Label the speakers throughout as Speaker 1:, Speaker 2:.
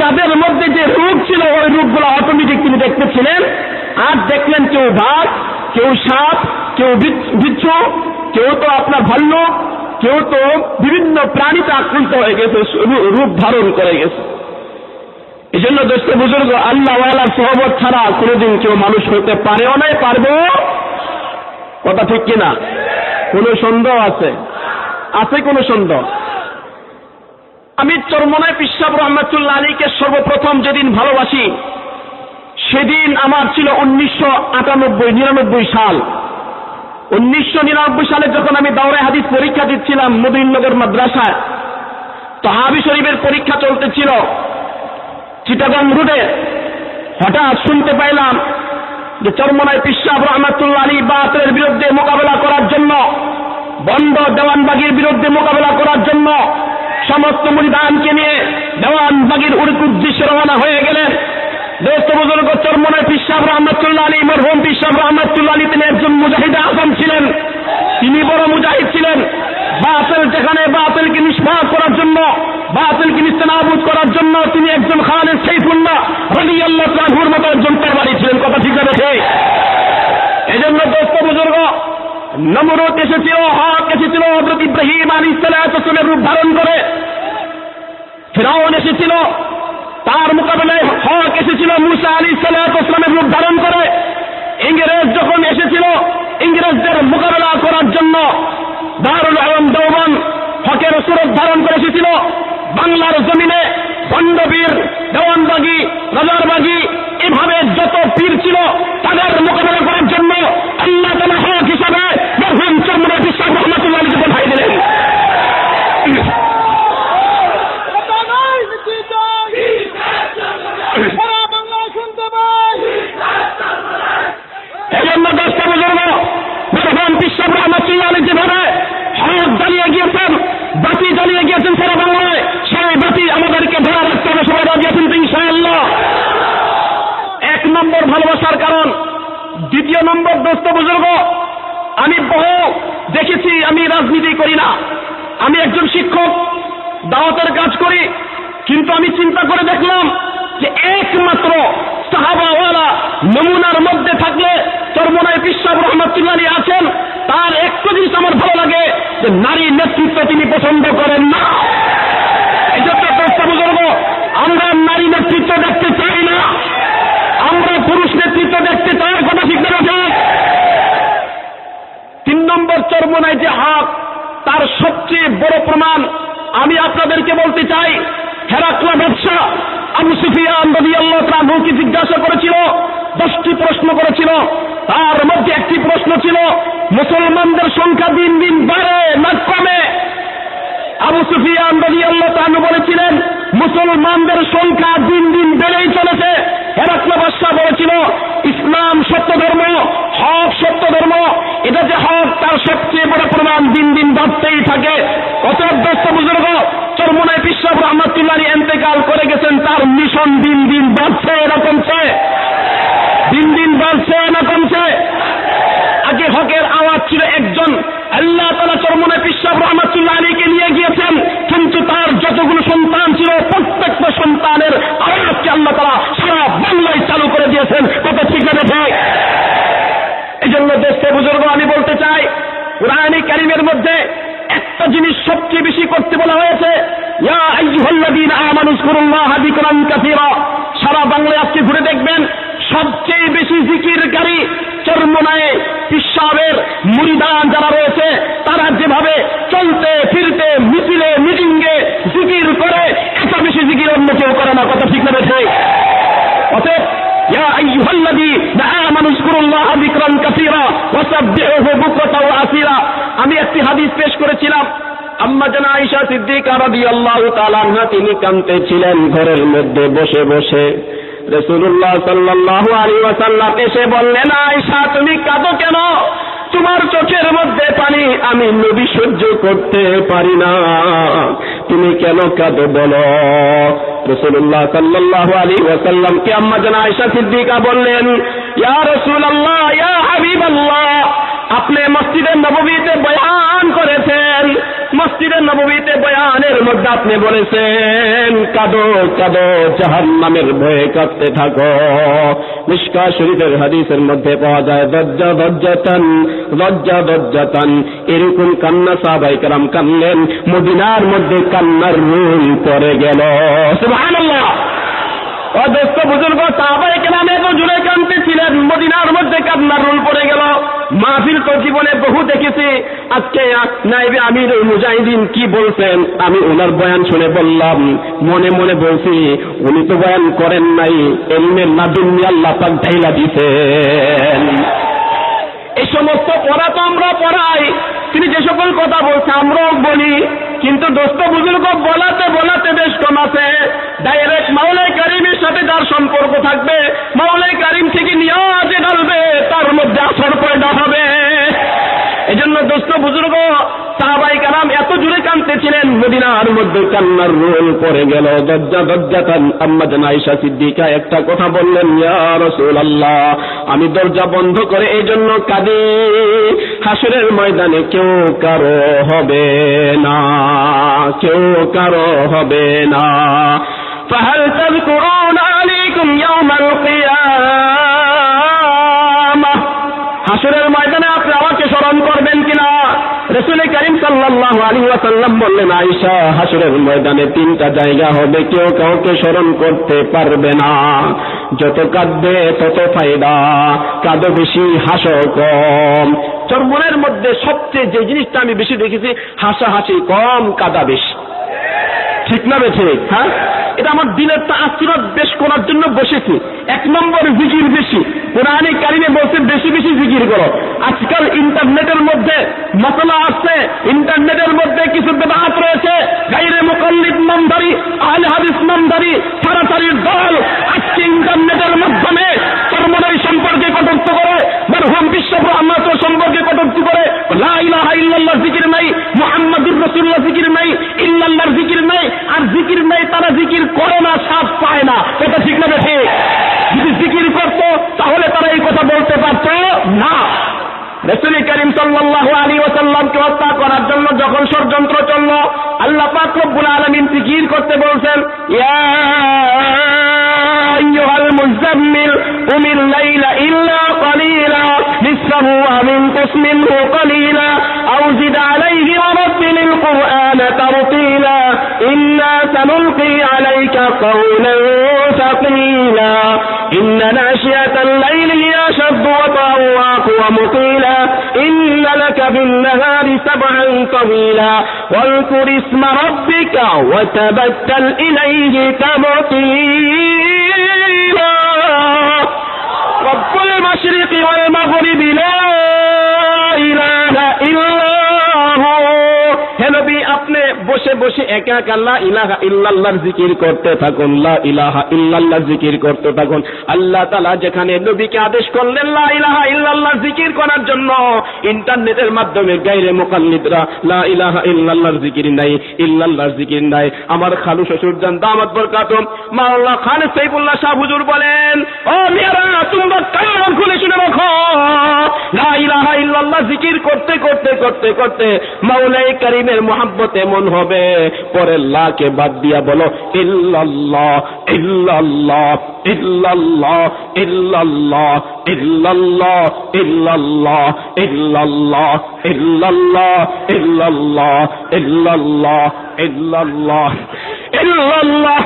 Speaker 1: যাদের মধ্যে যে রূপ ছিল, ওই রূপগুলো অটোমেটিক তিনি দেখতেছিলেন। আর দেখলেন কেউ বাঘ কেউ সাপ, কেউ বিচ্ছু, কেউ তো আপনার ভাল্লুক, কেউ তো বিভিন্ন প্রাণীতে আক্রান্ত হয়ে গেছে রূপ ধারণ করে গেছে। এই জন্য দোস্ত বুজুর্গ, আল্লাহ সহবত ছাড়া কোনোদিন কেউ মানুষ হতে পারেও নাই পারবেও কথা ঠিক কিনা? কোনো সন্দেহ আছে? আছে কোনো সন্দেহ? আমি চরমনায় পিসাব রহমতুল্লাহ আলীকে সর্বপ্রথম যেদিন ভালোবাসি, সেদিন আমার ছিল উনিশশো আটানব্বই নিরানব্বই সাল। উনিশশো নিরানব্বই সালে যখন আমি দাওরাই হাদিস পরীক্ষা দিচ্ছিলাম মদিননগর মাদ্রাসায়, তো হাবি শরীফের পরীক্ষা চলতেছিল চিটাগং রুটে হঠাৎ শুনতে পাইলাম যে চরমনায় পিসাব রহমতুল্লাহ আলী বাতের বিরুদ্ধে মোকাবেলা করার জন্য, বন্ধ দেওয়ানবাগির বিরুদ্ধে মোকাবেলা করার জন্য সমস্ত মুরিদানকে নিয়ে দেওয়ানবাগির উদ্দেশ্যে রওনা হয়ে গেলেন। দোস্ত বুজুর্গ চরমনায় পিসাব রহমতুল্লাহ আলী মরহুম পিসাব রহমতুল্লাহ আলী তিনি একজন মুজাহিদ আজম ছিলেন। তিনি বড় মুজাহিদ ছিলেন। বাতিল যেখানে বাতিলকে নিষ্পাত করার জন্য, বাতিলকে নিস্তানাবুদ করার জন্য তিনি একজন খালেদ সাইফুল্লাহ রবি আল্লাহ মতো একজন তরবারি ছিলেন। কথা ঠিক আছে এই জন্য দোস্ত বুজুর্গ নমরুদ এসেছিল, হক এসেছিল হজরত ইব্রাহিম আলী সালামের রূপ ধারণ করে। ফিরাউন এসেছিল। তার মোকাবেলায় হক এসেছিল। মুসা আলী সালামের রূপ ধারণ করে। ইংরেজ যখন এসেছিল, ইংরেজদের মোকাবেলা করার জন্য দারুল আলম দেওবান হকের সুরত ধারণ করে এসেছিল। বাংলার জমিনে খণ্ডবীর দেওয়ানবাগি রাজারবাগি এভাবে যত পীর ছিল, তাদের মোকাবেলা করার জন্য আল্লাহ তালা হক হিসাবে মরহুম চন্দ্র বিশ্বাস রহমতুল্লাহ আলীকে পাঠাই দিলেন
Speaker 2: কথা নাই মিটি চাই সারা বাংলা শুনতে পাই
Speaker 1: এই জন্য বুজুর্গ মরহুম বিশ্বাস রহমতুল্লাহ যেভাবে হক জ্বালিয়ে গিয়েছেন, বাতি জ্বালিয়ে গিয়েছেন সারা বাংলায়। সেই বাতি আমাদেরকে ধরে রাখতে হবে, সবাই রাজিয়েছেন তো ইনশাআল্লাহ? এক নম্বর ভালোবাসার কারণ। দ্বিতীয় নম্বর, দোস্ত বুজুর্গ, আমি বহু দেখেছি, আমি রাজনীতি করি না। আমি একজন শিক্ষক, দাওয়াতের কাজ করি, কিন্তু আমি চিন্তা করে দেখলাম যে একমাত্র সাহাবাওয়ালা নমুনার মধ্যে থাকলে চরমনায় পিসাব রহমতুল্লাহ আছেন, তার একটু জিনিস আমার ভালো লাগে, যে নারী নেতৃত্ব তিনি পছন্দ করেন না। এই জন্য বুজুর্গ আমরা নারী নেতৃত্ব দেখতে চাই না, আমরা পুরুষ নেতৃত্ব দেখতে চাই, কথা না ঠিক? তিন নম্বর চর্মনায় যে হাত, তার সবচেয়ে বড় প্রমাণ আমি আপনাদেরকে বলতে চাই হেরাক্লা ব্যবসা। আবু সুফিয়ান রবি আল্লাহ তাহুকে জিজ্ঞাসা করেছিল? দশটি প্রশ্ন করেছিল। তার মধ্যে একটি প্রশ্ন ছিল, মুসলমানদের সংখ্যা দিন দিন বাড়ে না কমে? আবু সুফিয়ান রবি আল্লাহ তাহু বলেছিলেন, মুসলমানদের সংখ্যা দিন দিন বেড়েই চলেছে। হেরাক্লা বাদশাহ বলেছিল, ইসলাম সত্য ধর্ম, হক সত্য ধর্ম, এটা যে হক, তার সবচেয়ে বড় প্রমাণ দিন দিন বাড়তেই থাকে। অতএব দোস্ত বুজুর্গ, চরমনায় বিশ্বাস রহমতুল্লাহ এন্তেকাল করে গেছেন, তার মিশন দিন দিন বাড়ছে না কমছে দিন দিন বাড়ছে না কমছে আগে হকের আওয়াজ ছিল একজন। আল্লাহ তালা চরমনে পিসাব রহমতুল্লাহ আলীকে নিয়ে গিয়েছেন। কিন্তু তার যতগুলো সন্তান ছিল, প্রত্যেকটা সন্তানের আওয়াজকে আল্লাহ তালা সারা বাংলায় চালু করে দিয়েছেন। কত ঠিক না এই জন্য দেশকে বুজুর্গ, আমি বলতে চাই, কোরআনী কারিমের মধ্যে একটা জিনিস সবচেয়ে বেশি করতে বলা হয়েছে সারা বাংলায় আজকে ঘুরে দেখবেন, সবচেয়ে বেশি জিকির জিকিরকারী চর্মনায় পিসাবের মুরিদান যারা রয়েছে তারা যেভাবে চলতে ফিরতে মিছিলে মিটিংয়ে জিকির করে এত বেশি জিকির অন্য কেউ করে না কথা ঠিক না ঠিক অতএব يا أيها الذين آمنوا اذكروا الله ذكرا كثيرا وسبحوه بكرة وأصيلا আমি একটি হাদিস পেশ করেছিলাম আম্মা জানা আয়েশা সিদ্দিকা রাদিয়াল্লাহু তাআলা আনহা তিনি কাঁদতে ছিলেন ঘরের মধ্যে বসে বসে রাসূলুল্লাহ সাল্লাল্লাহু আলাইহি ওয়াসাল্লাম এসে বললেন, আয়েশা, তুমি কাঁদো কেন? তোমার চোখের মধ্যে পানি আমি নবী সহ্য করতে পারি না। তুমি কেন কাঁদো বলো? রসুল্লাহ সাল্লাল্লাহু আলাইহি ওয়াসাল্লাম কে আম্মা জানা আয়েশা সিদ্দিকা বললেন, ইয়া রাসূলুল্লাহ, ইয়া হাবিবাল্লাহ, আপনি মসজিদে বয়ান করেছেন মসজিদের নবমীতে বয়ানের মধ্যে আপনি বলেছেন, কাদো কাদো, জাহান্নামের ভয়ে কাঁদতে থাকো। মিশকা শরীফের হাদিসের মধ্যে পাওয়া যায়, দজ্জা, দজ্জাতান দজ্জা, দজ্জাতান। এরকম কান্না সাহাবাই কারাম কানলেন মদিনার মধ্যে কান্নার রুল পড়ে গেল। সুবহানাল্লাহ! ও বুজুর্গ, সাহাবাই কেরামে তো জুড়ে কানতে ছিলেন মদিনার মধ্যে কান্নার রুল পড়ে গেল। মাহফিল তো জীবনে বহু দেখেছি। আজকে নাইবে আমির মুজাহিদিন কি বলছেন? আমি ওনার বয়ান শুনে বললাম, মনে মনে বলছি, উনি তো বয়ান করেন নাই এমনি নাদুন্নি আল্লাহ পাক ঢাইলা দিতেন এই সমস্ত পড়া তো আমরা পড়াই তিনি যে সকল কথা বলছে, আমরাও বলি, কিন্তু দোস্ত বুজুর্গ বলাতে বলাতে বেশ কম আছে। ডাইরেক্ট মাওলাই কারিমের সাথে যার সম্পর্ক থাকবে মাওলাই কারিম থেকে নিয়াজে ঢালবে, তার মধ্যে আসর পয়দা হবে এজন্য দোস্ত বুজুর্গ সাহাবাই কালাম এত জুড়ে কানতেছিলেন মদিনার মধ্যে কান্নার রোল পড়ে গেল দজ্জা দজ্জাতান আম্মা জান আয়েশা সিদ্দিকা একটা কথা বললেন ইয়া রাসূলুল্লাহ আমি দরজা বন্ধ করে এই জন্য কাঁদি হাসরের ময়দানে কেউ কারো হবে না কেউ কারো হবে না فهل تذكرون عليكم يوم القيامة স্মরণ করবেন কিনা? রসুল করিম সাল্লাহ আলী ওয়াসাল্লাম বললেন আইসা হাসুরের ময়দানে তিনটা জায়গা হবে, কেউ কাউকে স্মরণ করতে পারবে না। যত কাঁদবে, তত ফায়দা। কাঁদো বেশি, হাস কম। চর্মনের মনের মধ্যে সবচেয়ে যে জিনিসটা আমি বেশি দেখেছি হাসা হাসি কম, কাদা বেশি। ঠিক না বেছে হ্যাঁ? এটা আমার দিলের তাসিরত বেশ করার জন্য বসেছি। এক নম্বর জিকির বেশি। কোরআনে কারিমে বলছে বেশি বেশি জিকির করো। আজকাল ইন্টারনেটের মধ্যে মশলা আসছে ইন্টারনেটের মধ্যে কিছু বেদাহাত রয়েছে। গাইরে মুকল্লিদ নামধারী আহলে পাক রব্বুল আলমিন জিকির করতে বলছেন ইয়া আইয়ুহাল মুজাম্মিল কুমিল লাইলা ইল্লা কালিলা নিসফাহু আও ইনকুস মিনহু কালিলা আও জিদ আলাইহি ওয়ারাতিলিল কুরআন তারতিলা ইন্না সানুলকি আলাইকা কাওলান সাকিলা إن ناشئة الليل هي أشد وطأ وأقوى مقيلا إن لك في النهار سبعا طويلا واذكر اسم ربك وتبتل إليه تبتيلا বসে একা ইলাহা জিকির করতে থাকুন, লা ইলাহা ইল্লাল্লাহ জিকির করতে থাকুন। আল্লাহ যেখানে নবীকে আদেশ করলেন, লা ইলাহা ইল্লাল্লাহ জিকির করার জন্য, ইন্টারনেটের মাধ্যমে গায়রে মুকাল্লিদরা, লা ইলাহা জিকির নাই জিকির নাই। আমার খালু শ্বশুর জান দামাত মাওলানা খান সাইফুল্লাহ শাহ হুজুর বলেন, ও কান খুলে শুনে রাখো ইল্লাল্লাহ জিকির করতে করতে করতে করতে মাওলাই করিমের মোহাব্বত এমন হবে পরে লাকে বাদ দিয়া বলো ইল্লাল্লাহ ইল্লাল্লাহ ইল্লাল্লাহ ইল্লাল্লাহ ইল্লাল্লাহ ইল্লাল্লাহ ইল্লাল্লাহ ইল্লাল্লাহ ইল্লাল্লাহ ইল্লাল্লাহ ইল্লাল্লাহ ইল্লাল্লাহ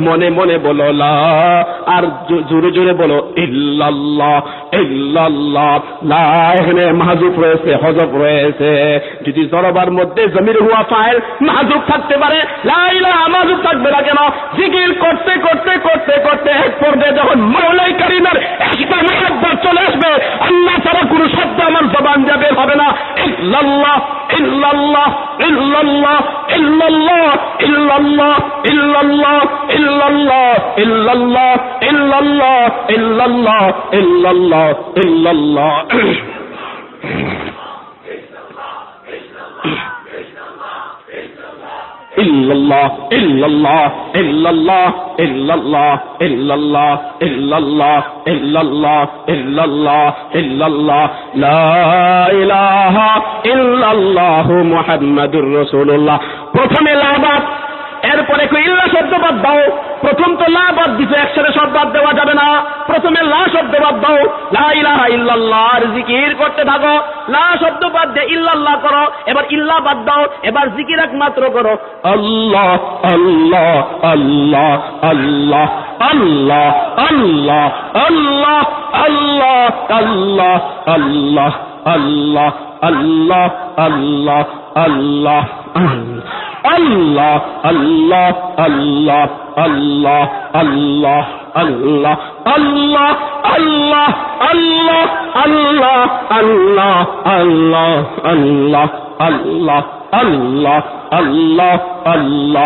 Speaker 1: মনে মনে বলো লা, আর জোরে জোরে বলো এখানে মাহজুব রয়েছে, হজব রয়েছে। যদি জরবার মধ্যে জমির হুয়া ফাইল, মাহজুব থাকতে পারে, লা মাহজুব থাকবে না কেন? জিকির করতে করতে করতে করতে এক পর্যায়ে যখন মাওলাই কারিমের একটা মহাব্বত চলে আসবে আল্লাহ ছাড়া কোনো শব্দ আমার জবান দিয়ে বের হবে না ইল্লাল্লাহ ইল্লাল্লাহ ইল্লাল্লাহ ইল্লাল্লাহ ইল্লাল্লাহ ইল্লাল্লাহ ইল্লাল্লাহ ইল্লাল্লাহ ইল্লাল্লাহ ইল্লাল্লাহ ইল্লাল্লাহ ইল্লাল্লাহ ইল্লাল্লাহ ইল্লাল্লাহ ইল্লাল্লাহ ইল্লাল্লাহ ইল্লাল্লাহ ইল্লাল্লাহ ইল্লাল্লাহ ইল্লাল্লাহ ইল্লাল্লাহ লা ইলাহা ইল্লাল্লাহু মুহাম্মাদুর রাসূলুল্লাহ প্রথমে লাবাত এরপরে ইল্লা শব্দ বাদ দাও প্রথম তো লা বাদ দিছে একসাথে সব বাদ দেওয়া যাবে না প্রথমে লা শব্দ বাদ দাও লা ইলাহা ইল্লাল্লাহ আর জিকির করতে থাকো লা শব্দ বাদ দিয়ে ইল্লাল্লাহ করো এবার ইল্লা বাদ দাও এবার জিকির একমাত্র করো আল্লাহ আল্লাহ আল্লাহ আল্লাহ আল্লাহ আল্লাহ আল্লাহ আল্লাহ আল্লাহ আল্লাহ আল্লাহ আল্লাহ আল্লাহ আল্লাহ আল্লাহ আল্লাহ আল্লাহ আল্লাহ আল্লাহ আল্লাহ আল্লাহ আল্লাহ আল্লাহ আল্লাহ আল্লাহ আল্লাহ আল্লাহ আল্লাহ আল্লাহ আল্লাহ আল্লাহ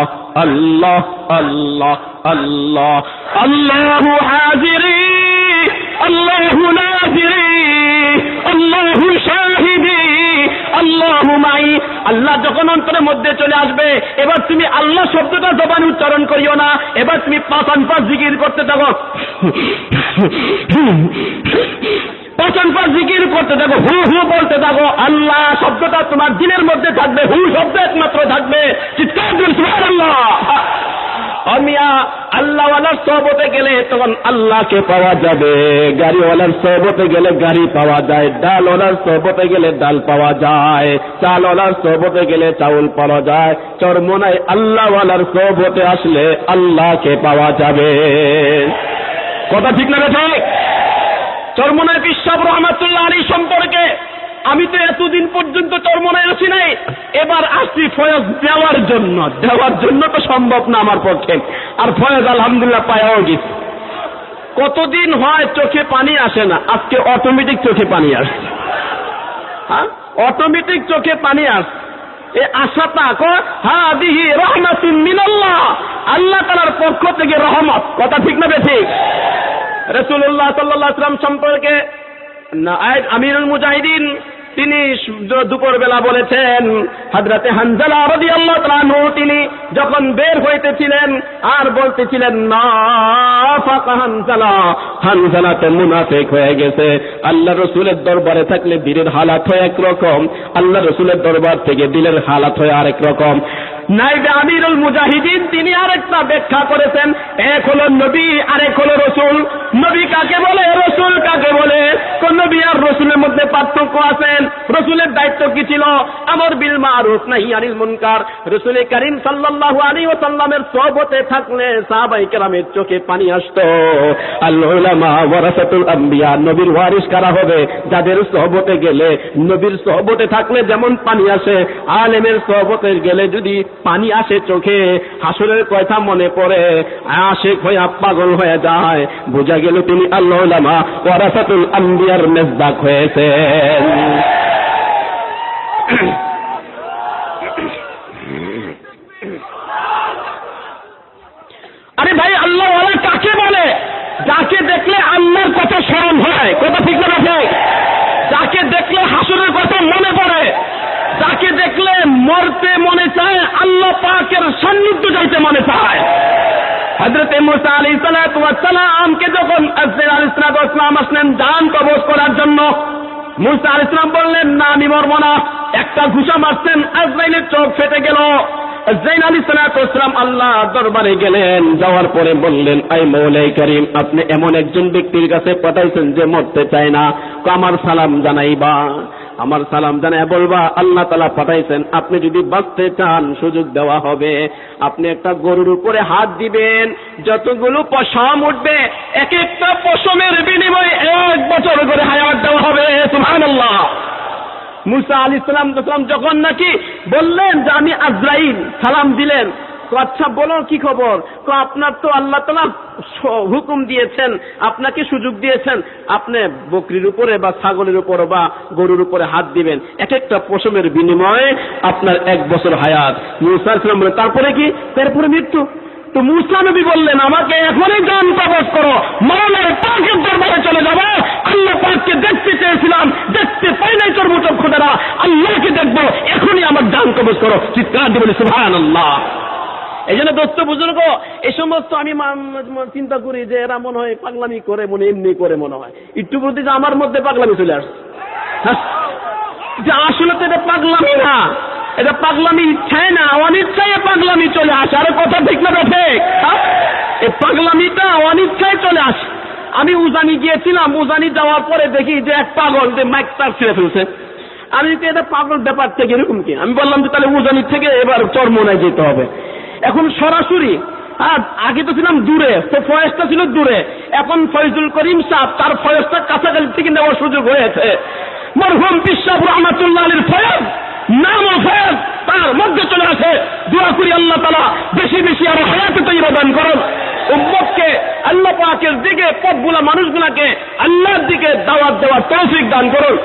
Speaker 1: আল্লাহ আল্লাহ আল্লাহু হাজিরি আল্লাহু আল্লাহু যখন অন্তরের মধ্যে চলে আসবে, এবার তুমি আল্লাহ শব্দটা জবান উচ্চারণ করিও না, এবার তুমি পাঁচ জিকির করতে থাকো। পাঁচান পাঁচ জিকির করতে থাকো, হু হু বলতে থাকো, আল্লাহ শব্দটা তোমার দিনের মধ্যে থাকবে, হু শব্দ একমাত্র থাকবে। চিৎকার দিন অমিয়া আল্লাহওয়ালার সহবতে গেলে তখন আল্লাহকে পাওয়া যাবে। গাড়িওয়ালার সহবতে গেলে গাড়ি পাওয়া যায়, ডালওয়ালার সহবতে গেলে ডাল পাওয়া যায়, চালওয়ালার সহবতে গেলে চাউল পাওয়া যায়। চরমোনায় আল্লাহওয়ালার সহবতে আসলে আল্লাহকে পাওয়া যাবে। কথা ঠিক না ঠিক চরমোনায় বিশ্বাব রহমাতুল্লাহ আলী সম্পর্কে আমি তো এতদিন পর্যন্ত চরমনায় আসি নাই। এবার আসছি ফয়েজ দেওয়ার জন্য। দেওয়ার জন্য তো সম্ভব না আমার পক্ষে। আর ফয়েজ আলহামদুলিল্লাহ পায়াও গেছি। কতদিন হয় চোখে পানি আসে না? আজকে অটোমেটিক চোখে পানি আসছে। হ্যাঁ? অটোমেটিক চোখে পানি আসছে। এ আশাটা হা দিহি রহমাতুন মিনাল্লাহ। আল্লাহ তালার পক্ষ থেকে রহমত। কথা ঠিক না ঠিক রসুল্লাহ সাল্লাহ আসলাম সম্পর্কে আমিরুল মুজাহিদিন তিনি দুপুর বেলা বলেছেন হাজরাতে হানজালা আল্লাহ তিনি যখন বের হইতেছিলেন আর বলতেছিলেন, না হানজালা। হানজালাতে মুনাফিক হয়ে গেছে। আল্লাহ রসুলের দরবারে থাকলে দিলের হালাত হয় একরকম। আল্লাহ রসুলের দরবার থেকে দিলের হালাত হয় আরেক রকম। নাইবে আমিরুল মুজাহিদিন, তিনি আরেকটা ব্যাখ্যা করেছেন, এক হলো নবী, আরেক হলো রসুল। নবী কাকে বলে? রসুল কাকে বলে? কোন নবী আর রসুলের মধ্যে পার্থক্য আছেন রসুলের দায়িত্ব কি ছিল? আমর বিল মারুফ, নাহি আনিল মুনকার। রসুল করিম সাল্লাল্লাহু আলাইহি ওয়াসাল্লামের সহবতে থাকলে সাহাবাই কেরামের চোখে পানি আসতো। আল উলামা ওয়ারাসাতুল আম্বিয়া, নবীর ওয়ারিস কারা হবে? যাদের সহবতে গেলে, নবীর সহবতে থাকলে যেমন পানি আসে, আলেমের সহবতে গেলে যদি পানি আসে চোখে, হাসুরের কথা মনে পড়ে। আশেক হয়ে পাগল হয়ে যায়। বোঝা গেল তিনি আল্লাহ ওয়ারাসাতুল আম্বিয়ার মেজদাক হয়েছেন আরে ভাই, আল্লাহ কাকে বলে? যাকে দেখলে আল্লাহর কথা স্মরণ হয়। কথা ঠিক না যাকে দেখলে হাসুরের কথা মনে যাকে দেখলে মরতে মনে চায়, আল্লাহ পাকের সান্নিধ্য যাইতে মনে চায়। হজরত মুসা আলী সালামকে যখন আজদের আলী ইসলাম আসলেন জান কবজ করার জন্য, মুসা আলী ইসলাম বললেন, না, আমি মরবো না। একটা ঘুষা মারছেন আজরাইলের চোখ ফেটে গেল। জৈন আলী সালাতাম আল্লাহ দরবারে গেলেন, যাওয়ার পরে বললেন আই মৌলাই করিম, আপনি এমন একজন ব্যক্তির কাছে পাঠাইছেন যে মরতে চায় না। আমার সালাম জানাইবা। আমার সালাম জানাই বলবা, আল্লাহ তালা পাঠাইছেন, আপনি যদি বাঁচতে চান, সুযোগ দেওয়া হবে। আপনি একটা গরুর উপরে হাত দিবেন, যতগুলো পশম উঠবে এক একটা পশমের বিনিময়ে এক বছর করে হায়াত দেওয়া হবে, সুবহানাল্লাহ। মুসা আলী সালাম সালাম যখন নাকি বললেন যে, আমি আজরাইল সালাম দিলেন আচ্ছা বলো কি খবর? তো আপনার তো আল্লাহ তালা হুকুম দিয়েছেন, আপনাকে সুযোগ দিয়েছেন। আপনি বকরির উপরে বা ছাগলের উপরে বা গরুর উপরে হাত দিবেন। এক একটা পশমের বিনিময়ে আপনার এক বছর হায়াত। মুসা আলাইহিস বলে, তারপরে কি? তারপরে মৃত্যু। তো মুসা নবী বললেন, আমাকে এখনই গান কবজ করো। মরণের পাকের দরবারে চলে যাব। আল্লাহ পাককে দেখতে চেয়েছিলাম, দেখতে পাই নাই তোর মুচক খোদারা আল্লাহকে দেখব, এখনই আমার জান কবজ করো। চিৎকার দিয়ে বলি, সুবহানাল্লাহ। এই জন্য দোস্ত বুজুর্গ এই সমস্ত আমি চিন্তা করি যে এরা মনে হয় পাগলামি করে মনে এমনি করে মনে হয়। একটু প্রতি যে আমার মধ্যে পাগলামি চলে আসছে। হ্যাঁ? যে আসলে তো এটা পাগলামি না। এটা পাগলামি ইচ্ছায় না, অনিচ্ছায় পাগলামি চলে আসে। আরে কথা ঠিক না বেঠে এই পাগলামিটা অনিচ্ছায় চলে আসে। আমি উজানি গিয়েছিলাম, উজানি যাওয়ার পরে দেখি যে এক পাগল যে মাইক তার ছেড়ে ফেলছে। আমি এটা পাগল ব্যাপার থেকে এরকম কি? আমি বললাম যে, তাহলে উজানি থেকে এবার চরমোনায় যেতে হবে। এখন সরাসরি আগে তো ছিলাম দূরে, তো ফয়েজটা ছিল দূরে। এখন ফয়জুল করিম সাহ তার ফয়েজটা কাছাকাছি থেকে নেওয়ার সুযোগ হয়েছে। মরহুম পিসাব রহমাতুল্লাহ আলীর ফয়েজ, নাম ফয়েজ তার মধ্যে চলে আসে। দোয়া করি আল্লাহ তালা বেশি বেশি আরও হায়াতে তৈরি দান করুন। উম্মতকে আল্লাহ পাকের দিকে, পথগুলা মানুষগুলাকে আল্লাহর দিকে দাওয়াত দেওয়ার তৌফিক দান করুন।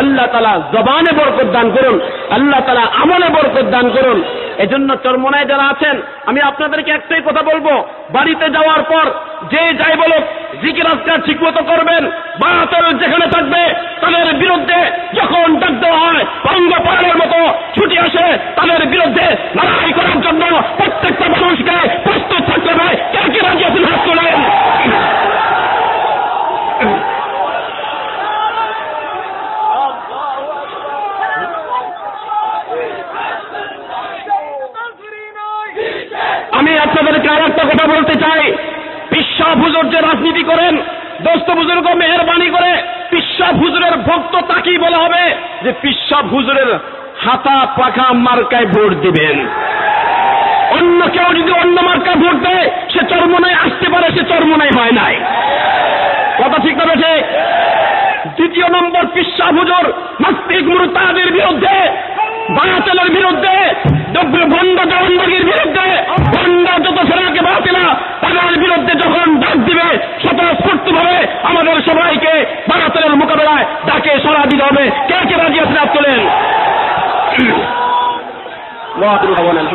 Speaker 1: আল্লাহ তালা জবানে বরকত দান করুন। আল্লাহ তালা আমলে বরকত দান করুন। এজন্য চরমনায় যারা আছেন, আমি আপনাদেরকে একটাই কথা বলব। বাড়িতে যাওয়ার পর যে যাই বলুক, জিকির আজকার ঠিক মতো করবেন বাহাতের যেখানে থাকবে, তাদের বিরুদ্ধে যখন ডাক দেওয়া হয় অঙ্গ পড়ানোর মতো ছুটি আসে, তাদের বিরুদ্ধে লড়াই করার জন্য প্রত্যেকটা মানুষকে প্রস্তুত থাকতে হবে কে কে রাজি আছেন হাত তোলেন আমি আপনাদেরকে আর একটা কথা বলতে চাই পিসা হুজুর যে রাজনীতি করেন দোস্ত বুজুর্গ মেহরবানি করে পিসা হুজুরের ভক্ত তাকেই বলা হবে যে পিসা হুজুরের হাতা পাখা মার্কায় ভোট দিবেন। অন্য কেউ যদি অন্য মার্কায় ভোট দেয়, সে চরমনায় আসতে পারে, সে চরমনায় হয় নাই। কথা ঠিক বেঠে? দ্বিতীয় নম্বর পিসা হুজুর নাস্তিক মুরতাদের বিরুদ্ধে বায়াচালের বিরুদ্ধে বিরুদ্ধে যত ফেরাকে বাতিলা, তাদের বিরুদ্ধে যখন ডাক দিবে স্বতঃস্ফূর্ত ভাবে আমাদের সবাইকে বায়াচালের মোকাবেলায় ডাকে সারা দিতে হবে। কে কে রাজি আছে রাত তোলেন